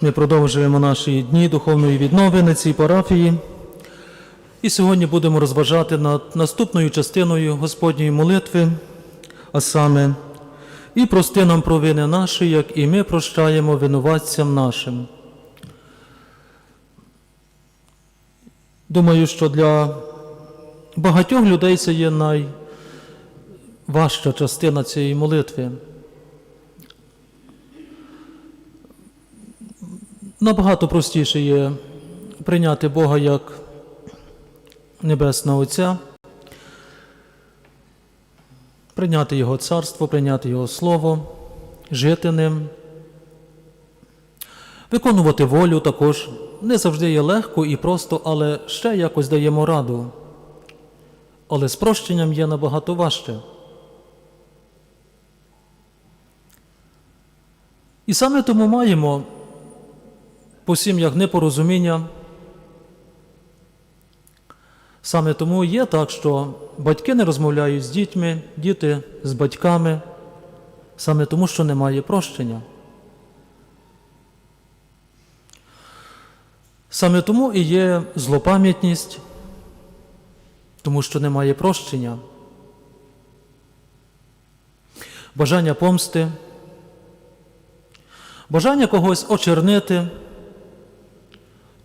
Ми продовжуємо наші дні духовної віднови на цій парафії. І сьогодні будемо розважати над наступною частиною Господньої молитви, а саме і прости нам провини наші, як і ми прощаємо винуватцям нашим. Думаю, що для багатьох людей це є найважча частина цієї молитви. Набагато простіше є прийняти Бога як Небесного Отця, прийняти Його царство, прийняти Його Слово, жити ним, виконувати волю також не завжди є легко і просто, але ще якось даємо раду. Але з прощенням є набагато важче. І саме тому маємо по сім'ях непорозуміння. Саме тому є так, що батьки не розмовляють з дітьми, діти з батьками, саме тому, що немає прощення. Саме тому і є злопам'ятність, тому що немає прощення, бажання помсти, бажання когось очернити,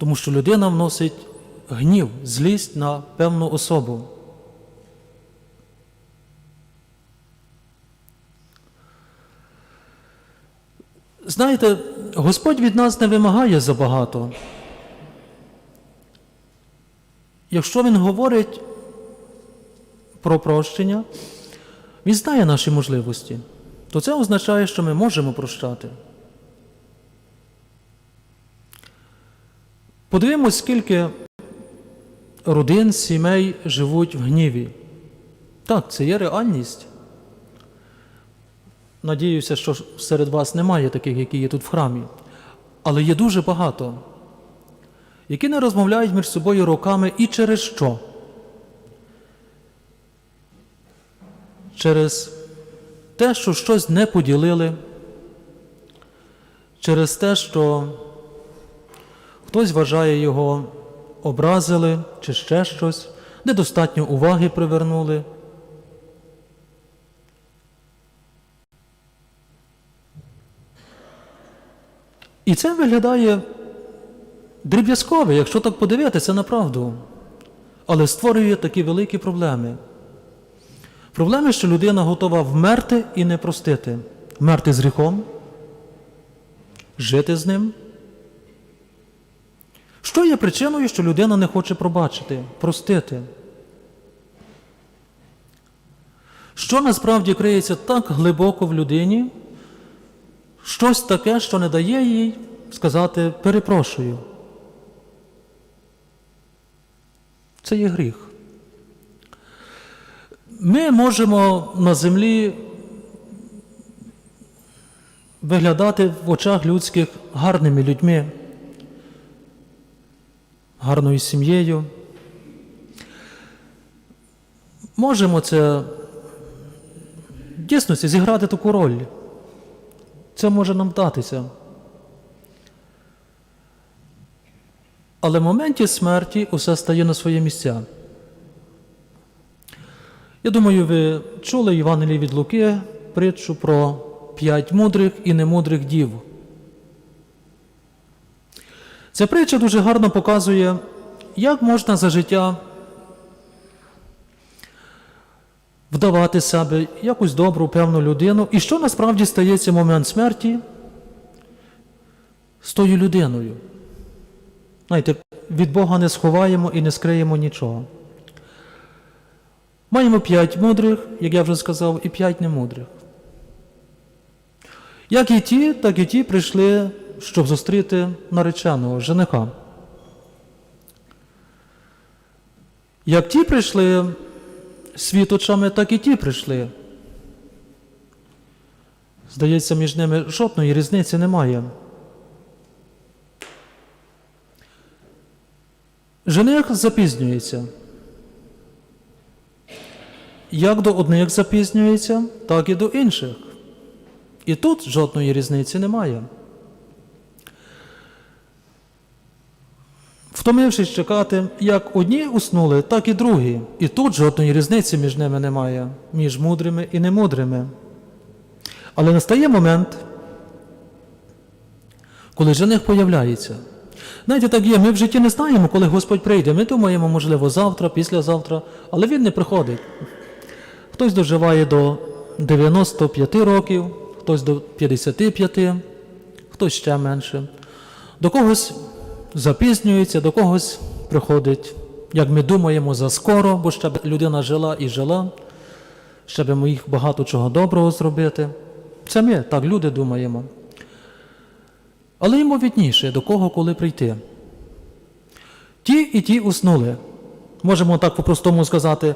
тому що людина вносить гнів, злість на певну особу. Знаєте, Господь від нас не вимагає забагато. Якщо Він говорить про прощення, Він знає наші можливості, то це означає, що ми можемо прощати. Подивимось, скільки родин, сімей живуть в гніві. Так, це є реальність. Надіюся, що серед вас немає таких, які є тут в храмі. Але є дуже багато, які не розмовляють між собою роками і через що? Через те, що щось не поділили, через те, що хтось вважає його образили чи ще щось, недостатньо уваги привернули. І це виглядає дріб'язково, якщо так подивитися на правду, але створює такі великі проблеми. Проблеми, що людина готова вмерти і не простити, вмерти з гріхом, жити з ним. Що є причиною, що людина не хоче пробачити, простити? Що насправді криється так глибоко в людині, щось таке, що не дає їй сказати перепрошую. Це є гріх. Ми можемо на землі виглядати в очах людських гарними людьми, гарною сім'єю. Можемо це в дійсності зіграти таку роль. Це може нам вдатися. Але в моменті смерті усе стає на свої місця. Я думаю, ви чули Євангелії від Луки притчу про п'ять мудрих і немудрих дів. Ця притча дуже гарно показує, як можна за життя вдавати себе якусь добру, певну людину, і що насправді стається в момент смерті з тою людиною. Знаєте, від Бога не сховаємо і не скриємо нічого. Маємо п'ять мудрих, як я вже сказав, і п'ять немудрих. Як і ті, так і ті прийшли, щоб зустріти нареченого жениха. Як ті прийшли світочами, так і ті прийшли. Здається, між ними жодної різниці немає. Жених запізнюється. Як до одних запізнюється, так і до інших. І тут жодної різниці немає. Втомившись чекати, як одні уснули, так і другі. І тут жодної різниці між ними немає, між мудрими і немудрими. Але настає момент, коли жених появляється. Знаєте, так є, ми в житті не знаємо, коли Господь прийде. Ми думаємо, можливо, завтра, післязавтра, але Він не приходить. Хтось доживає до 95 років, хтось до 55, хтось ще менше. До когось запізнюється, до когось приходить, як ми думаємо, за скоро, бо ще б людина жила і жила, ще б міг багато чого доброго зробити. Це ми, так люди думаємо. Але йому відніше, до кого коли прийти. Ті і ті уснули. Можемо так по-простому сказати,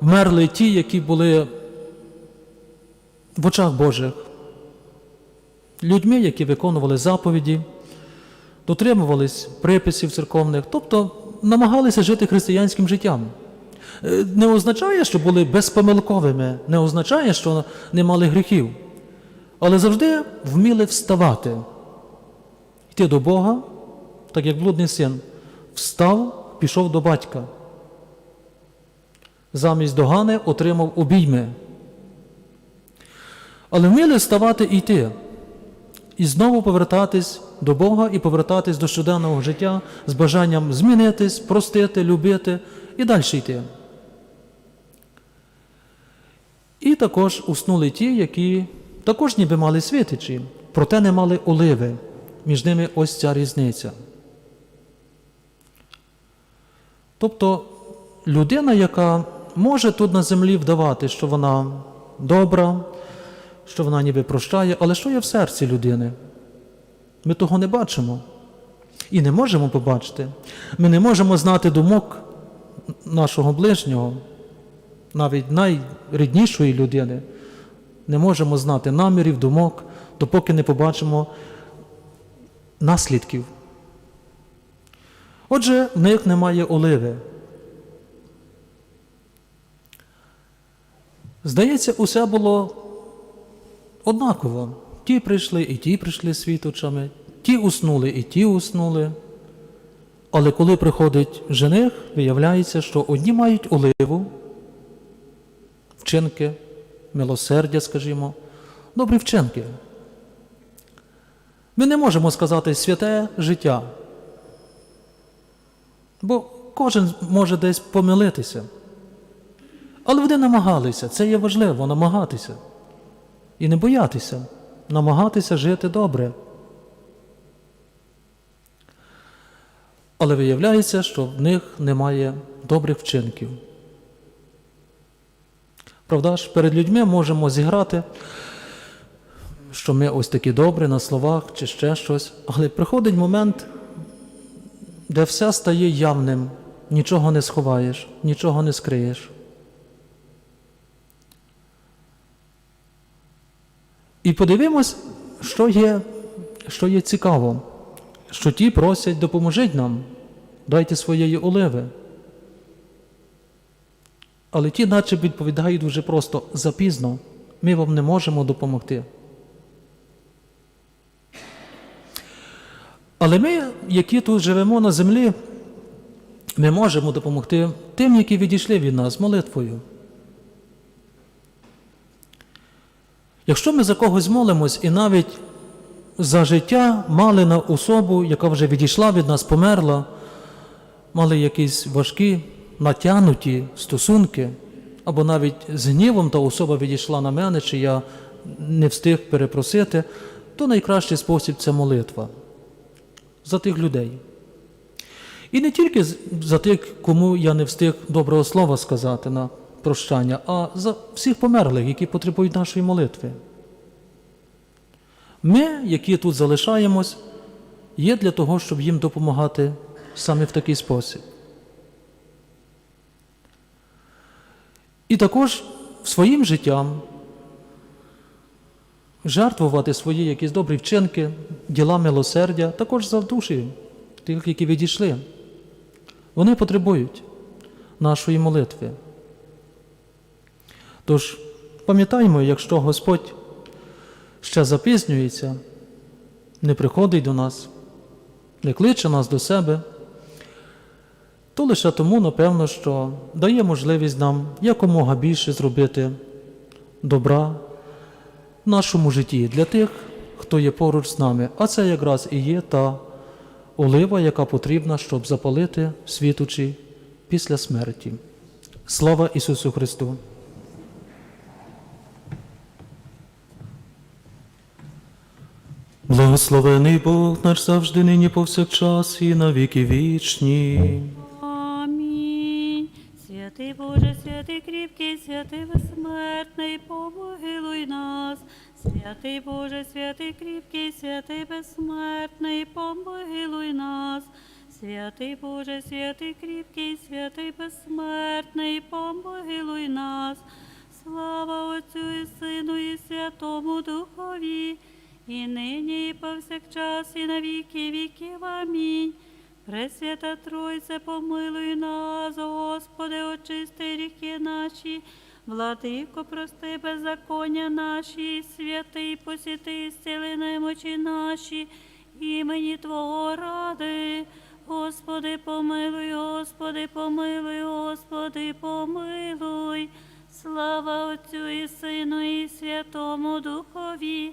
вмерли ті, які були в очах Божих, людьми, які виконували заповіді, дотримувались приписів церковних, тобто намагалися жити християнським життям. Е, Не означає, що були безпомилковими, не означає, що не мали гріхів, але завжди вміли вставати, йти до Бога, так як блудний син, встав, пішов до батька. Замість догани отримав обійми. Але вміли вставати і йти, і знову повертатись до Бога і повертатись до щоденного життя з бажанням змінитись, простити, любити і далі йти. І також уснули ті, які також ніби мали світичі, проте не мали оливи. Між ними ось ця різниця. Тобто людина, яка може тут на землі вдавати, що вона добра, що вона ніби прощає, але що є в серці людини? Ми того не бачимо і не можемо побачити. Ми не можемо знати думок нашого ближнього, навіть найріднішої людини. Не можемо знати намірів, думок, допоки не побачимо наслідків. Отже, в них немає оливи. Здається, усе було однаково. Ті прийшли, і ті прийшли світочами, ті уснули, і ті уснули. Але коли приходить жених, виявляється, що одні мають оливу, вчинки, милосердя, скажімо, добрі вчинки. Ми не можемо сказати святе життя, бо кожен може десь помилитися. Але вони намагалися, це є важливо, намагатися. І не боятися, намагатися жити добре. Але виявляється, що в них немає добрих вчинків. Правда ж, перед людьми можемо зіграти, що ми ось такі добрі на словах чи ще щось, але приходить момент, де все стає явним, нічого не сховаєш, нічого не скриєш. І подивимось, що є, що є цікаво, що ті просять, допоможіть нам, дайте своєї оливи. Але ті, наче відповідають дуже просто запізно, ми вам не можемо допомогти. Але ми, які тут живемо на землі, ми можемо допомогти тим, які відійшли від нас молитвою. Якщо ми за когось молимось і навіть за життя мали на особу, яка вже відійшла від нас, померла, мали якісь важкі, натягнуті стосунки, або навіть з гнівом та особа відійшла на мене, чи я не встиг перепросити, то найкращий спосіб це молитва за тих людей. І не тільки за тих, кому я не встиг доброго слова сказати на прощання, а за всіх померлих, які потребують нашої молитви. Ми, які тут залишаємось, є для того, щоб їм допомагати саме в такий спосіб. І також своїм життям жертвувати свої якісь добрі вчинки, діла милосердя, також за душі тих, які відійшли. Вони потребують нашої молитви. Тож пам'ятаємо, якщо Господь ще запізнюється, не приходить до нас, не кличе нас до себе, то лише тому, напевно, що дає можливість нам якомога більше зробити добра в нашому житті для тих, хто є поруч з нами. А це якраз і є та олива, яка потрібна, щоб запалити світучі після смерті. Слава Ісусу Христу! Благословений Бог наш завжди нині повсякчас і на віки вічні. Амінь. Святий Боже, святий кріпкий, святий безсмертний, помилуй нас. Святий Боже, святий кріпкий, святий безсмертний, помилуй нас. Святий Боже, святий кріпкий, святий безсмертний, помилуй нас. Слава Отцю і Сину, і Святому Духові, і нині, і повсякчас, і на віки віків. Амінь. Пресвята Тройце, помилуй нас, Господи, очисти гріхи наші, владико, прости беззаконня наші, святий посіти, зціли немочі наші, імені Твого ради. Господи, помилуй, Господи, помилуй, Господи, помилуй. Слава Отцю і Сину, і Святому Духові,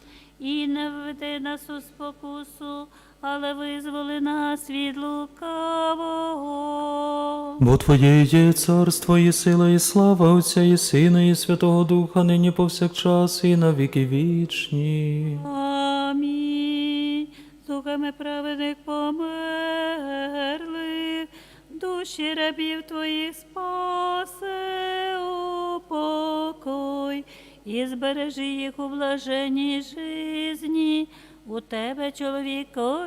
і не введи нас у спокусу, але визволи нас від лукавого. Бо Твоє є царство, і сила, і слава Отця, і Сина, і Святого Духа, нині повсякчас, і на віки вічні. Амінь. Духами праведних померлих, душі рабів твоїх спасе упокой, і збережи їх у блаженній жизні, у тебе, чоловіко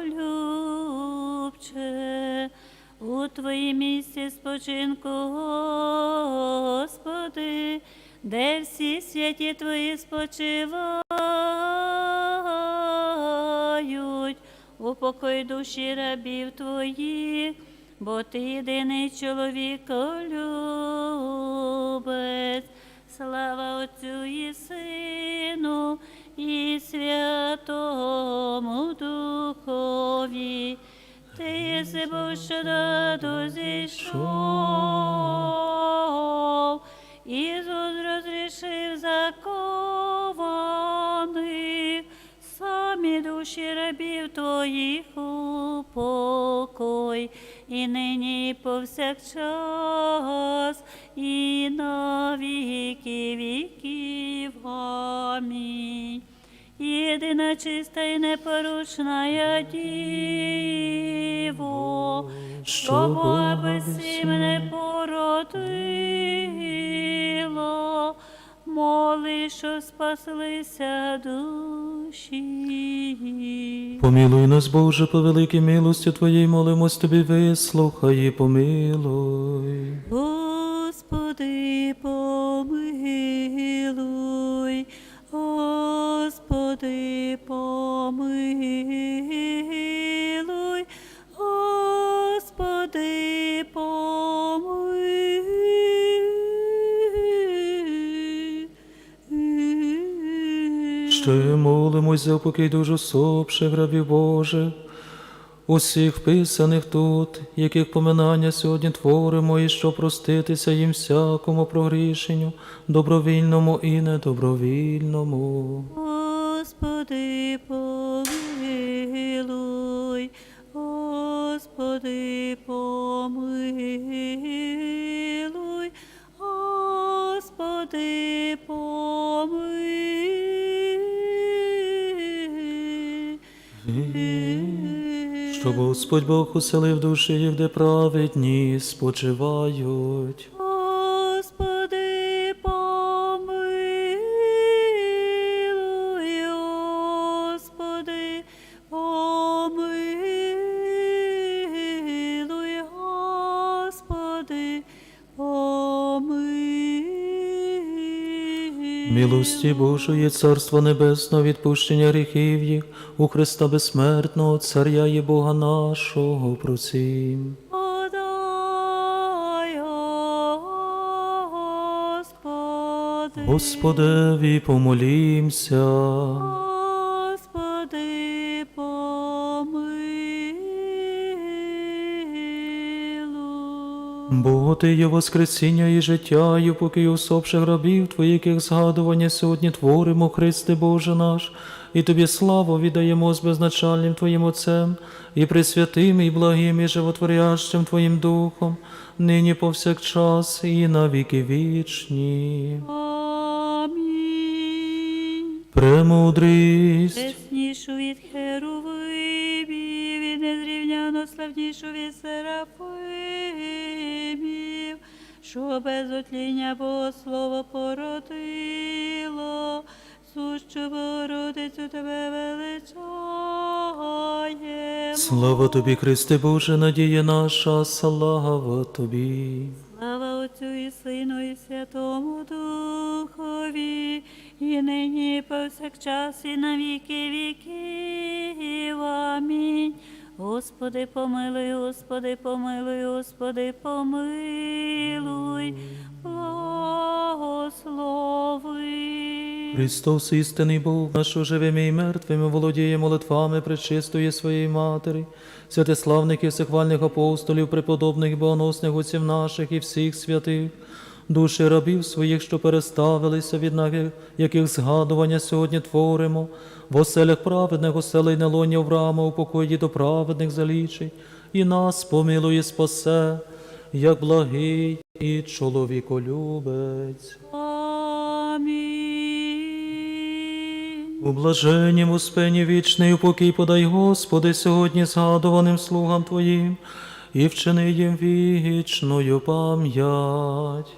любче, у твоїм місці спочинку, Господи, де всі святі твої спочивають, упокой душі рабів твоїх, бо ти єдиний чоловіколюбець. Слава Отцю і Сину, і Святому Духові. Ти єси Бог, що раду зійшов, Ісус розрішив закованих, самі душі рабів твоїх упокой, і нині, і повсякчас, і на віки віків. Амінь. Єдина чиста і непорушна діво, що Бога безсім не породило, моли, що спаслися душі. Помилуй нас, Боже, по великій милості Твоїй, молимось Тобі, вислухай і помилуй. Господи, помилуй, Господи, помилуй, Господи, помилуй. Ще молимось за покій дуже сопших рабів Божих, усіх вписаних тут, яких поминання сьогодні творимо, і що проститися їм всякому прогрішенню, добровільному і недобровільному. Господь Бог уселив душі їх, де праведні спочивають. Милості Божої, Царство Небесне, відпущення гріхів їх, у Христа безсмертного, Царя і Бога нашого, просім. Господеві помолімся. Бо Ти є воскресіння і життя, і поки усопших гробів Твоїх їх згадування сьогодні творимо, Христе Боже наш, і Тобі славу віддаємо з безначальним Твоїм Отцем, і пресвятим, і благим, і животворящим Твоїм Духом, нині повсякчас, і на віки вічні. Амінь. Премудрість. Чеснішу від херувимів і незрівняно славнішу від серафимів, що без отління Богослово породило, сущу Богородицю тебе величаємо. Слава Тобі, Христе Боже, надія наша, слава Тобі. Слава Отцю і Сину, і Святому Духові, і нині, і повсякчас, і на віки віків. Амінь. Господи, помилуй, Господи, помилуй, Господи, помилуй, благослови. Христос, істинний Бог, нашу живими і мертвими, володіє молитвами пречистої своєї Матері, святославних і всехвальних апостолів, преподобних богоносних отців наших і всіх святих, душі рабів своїх, що переставилися, від на- яких згадування сьогодні творимо, в оселях праведних, оселей на лоні Авраама, у покої до праведних залічить, і нас помилує спасе, як благий і чоловіколюбець. Амінь. У блаженнім успенні вічний упокій подай, Господи, сьогодні згадуваним слугам Твоїм, і вчини їм вічною пам'ять.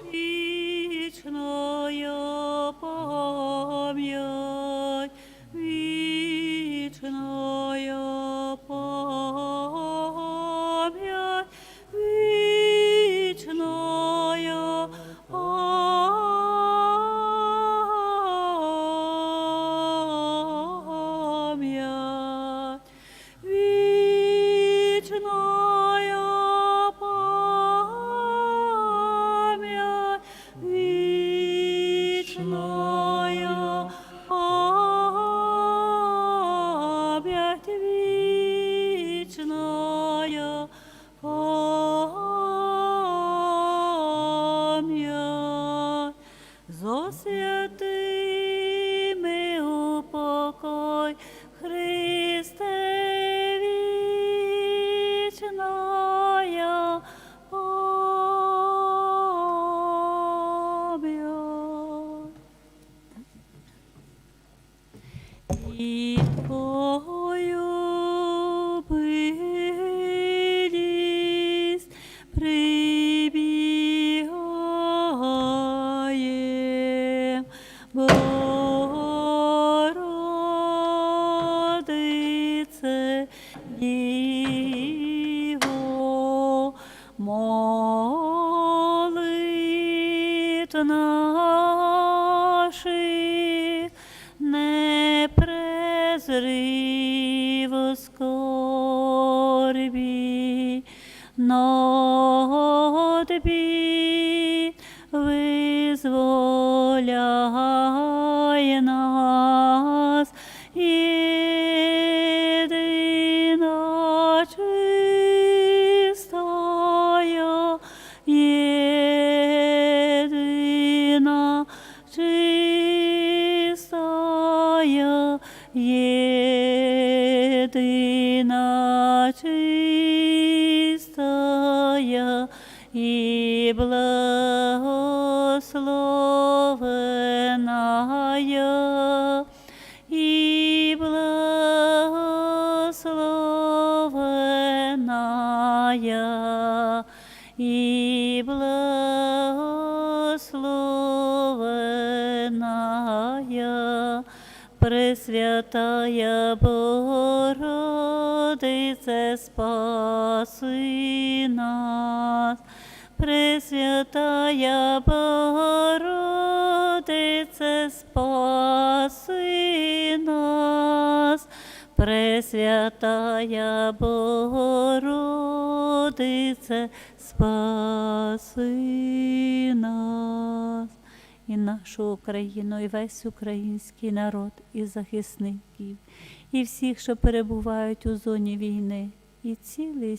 І благословеная, і благословеная, і благословеная, Пресвятая Богородице, спаси нас. Пресвятая Богородице, спаси нас. Пресвятая Богородице, спаси нас. І нашу Україну, і весь український народ, і захисників, і всіх, що перебувають у зоні війни, і цілий